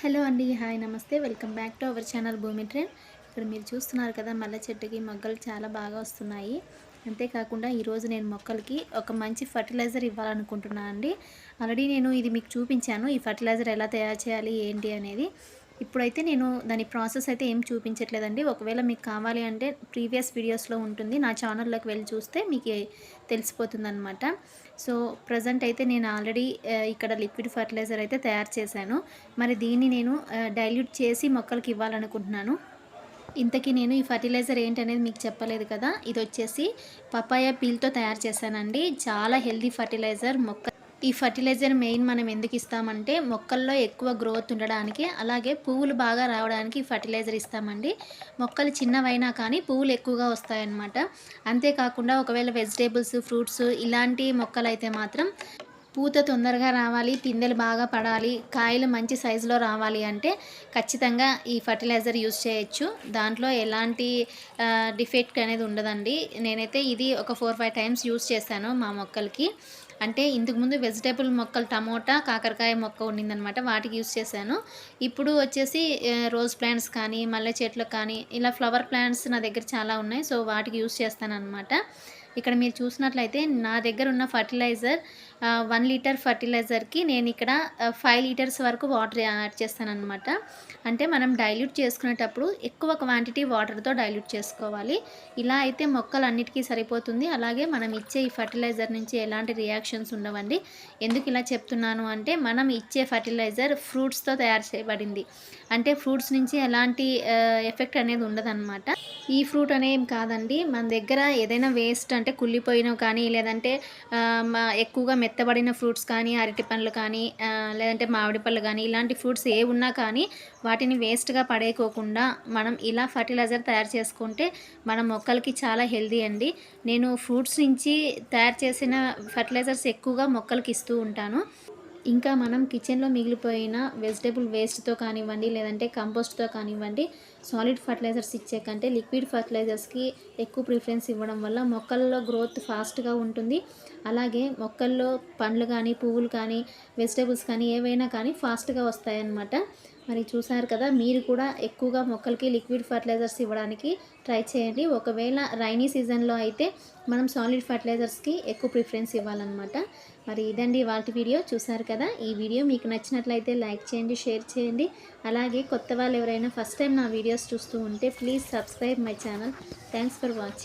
Hello అండి hi నమస్తే. Welcome back to our channel Bhoomi train ఇక్కడ మీరు చూస్తున్నారు కదా మల్లె చెట్టుకి మొగ్గలు చాలా బాగా వస్తున్నాయి. అంతేకాకుండా ఈరోజు నేను మొక్కలకి ఒక మంచి ఫర్టిలైజర్ ఇవ్వాలనుకుంటున్నాను అండి ఆల్రెడీ నేను ఇది మీకు చూపించాను ఈ ఫర్టిలైజర్ ఎలా తయారు చేయాలి ఏంటి అనేది. ఇప్పుడైతే నేను దాని ప్రాసెస్ అయితే ఏం చూపించట్లేదండి. ఒకవేళ మీకు కావాలి అంటే ప్రీవియస్ వీడియోస్లో ఉంటుంది. నా ఛానల్లోకి వెళ్ళి చూస్తే మీకు తెలిసిపోతుంది అనమాట సో ప్రజెంట్ అయితే నేను ఆల్రెడీ ఇక్కడ లిక్విడ్ ఫర్టిలైజర్ అయితే తయారు చేశాను. మరి దీన్ని నేను డైల్యూట్ చేసి మొక్కలకి ఇవ్వాలనుకుంటున్నాను. ఇంతకీ నేను ఈ ఫర్టిలైజర్ ఏంటనేది మీకు చెప్పలేదు కదా? ఇది వచ్చేసి పపాయ పీల్తో తయారు చేశానండి. చాలా హెల్దీ ఫర్టిలైజర్ మొక్క ఈ ఫర్టిలైజర్ మెయిన్ మనం ఎందుకు ఇస్తామంటే మొక్కల్లో ఎక్కువ గ్రోత్ ఉండడానికి అలాగే పువ్వులు బాగా రావడానికి ఫర్టిలైజర్ ఇస్తామండి. మొక్కలు చిన్నవైనా కానీ పువ్వులు ఎక్కువగా వస్తాయన్నమాట. అంతేకాకుండా ఒకవేళ వెజిటేబుల్స్ ఫ్రూట్స్ ఇలాంటి మొక్కలు అయితే మాత్రం పూత తొందరగా రావాలి పిందెలు బాగా పడాలి కాయలు మంచి సైజులో రావాలి అంటే ఖచ్చితంగా ఈ ఫర్టిలైజర్ యూజ్ చేయొచ్చు. దాంట్లో ఎలాంటి డిఫెక్ట్ అనేది ఉండదండి. నేనైతే ఇది ఒక ఫోర్ ఫైవ్ టైమ్స్ యూజ్ చేశాను మా మొక్కలకి. అంటే ఇంతకుముందు వెజిటేబుల్ మొక్కలు టమోటా కాకరకాయ మొక్క ఉండిందనమాట వాటికి యూజ్ చేశాను. ఇప్పుడు వచ్చేసి రోజ్ ప్లాంట్స్ కానీ మల్లె చెట్లు కానీ ఇలా ఫ్లవర్ ప్లాంట్స్ నా దగ్గర చాలా ఉన్నాయి సో వాటికి యూజ్ చేస్తాను అనమాట ఇక్కడ మీరు చూసినట్లయితే నా దగ్గర ఉన్న ఫర్టిలైజర్ వన్ లీటర్ ఫర్టిలైజర్కి నేను ఇక్కడ ఫైవ్ లీటర్స్ వరకు వాటర్ యాడ్ చేస్తాను అనమాట అంటే మనం డైల్యూట్ చేసుకునేటప్పుడు ఎక్కువ క్వాంటిటీ వాటర్తో డైల్యూట్ చేసుకోవాలి. ఇలా అయితే మొక్కలు అన్నిటికీ సరిపోతుంది. అలాగే మనం ఇచ్చే ఈ ఫర్టిలైజర్ నుంచి ఎలాంటి రియాక్షన్స్ ఉండవండి. ఎందుకు ఇలా చెప్తున్నాను అంటే మనం ఇచ్చే ఫర్టిలైజర్ ఫ్రూట్స్తో తయారు చేయబడింది. అంటే ఫ్రూట్స్ నుంచి ఎలాంటి ఎఫెక్ట్ అనేది ఉండదన్నమాట. ఈ ఫ్రూట్ అనేం కాదండి. మన దగ్గర ఏదైనా వేస్ట్ అంటే కుళ్ళిపోయినవి కానీ లేదంటే ఎక్కువగా మెత్తబడిన ఫ్రూట్స్ కానీ అరటి పండ్లు కానీ లేదంటే మామిడి పళ్ళు కానీ ఇలాంటి ఫ్రూట్స్ ఏ ఉన్నా కానీ వాటిని వేస్ట్గా పడేయకోకుండా మనం ఇలా ఫర్టిలైజర్ తయారు చేసుకుంటే మన మొక్కలకి చాలా హెల్దీ అండి. నేను ఫ్రూట్స్ నుంచి తయారు చేసిన ఫర్టిలైజర్స్ ఎక్కువగా మొక్కలకి ఇస్తూ ఉంటాను. ఇంకా మనం కిచెన్లో మిగిలిపోయిన వెజిటేబుల్ వేస్ట్తో కానివ్వండి లేదంటే కంపోస్ట్తో కానివ్వండి సాలిడ్ ఫర్టిలైజర్స్ ఇచ్చే కంటే లిక్విడ్ ఫర్టిలైజర్స్కి ఎక్కువ ప్రిఫరెన్స్ ఇవ్వడం వల్ల మొక్కల్లో గ్రోత్ ఫాస్ట్గా ఉంటుంది. అలాగే మొక్కల్లో పండ్లు కానీ పువ్వులు కానీ వెజిటేబుల్స్ కానీ ఏవైనా కానీ ఫాస్ట్గా వస్తాయన్నమాట. మరి చూసారు కదా మీరు కూడా ఎక్కువగా మొక్కలకి లిక్విడ్ ఫర్టిలైజర్స్ ఇవ్వడానికి ట్రై చేయండి. ఒకవేళ రైనీ సీజన్లో అయితే మనం సాలిడ్ ఫర్టిలైజర్స్కి ఎక్కువ ప్రిఫరెన్స్ ఇవ్వాలన్నమాట. మరి ఇదండి వాటి వీడియో చూసారు కదా? ఈ వీడియో మీకు నచ్చినట్లయితే లైక్ చేయండి షేర్ చేయండి. అలాగే కొత్త వాళ్ళు ఎవరైనా ఫస్ట్ టైం నా వీడియోస్ చూస్తూ ఉంటే please subscribe my channel thanks for watching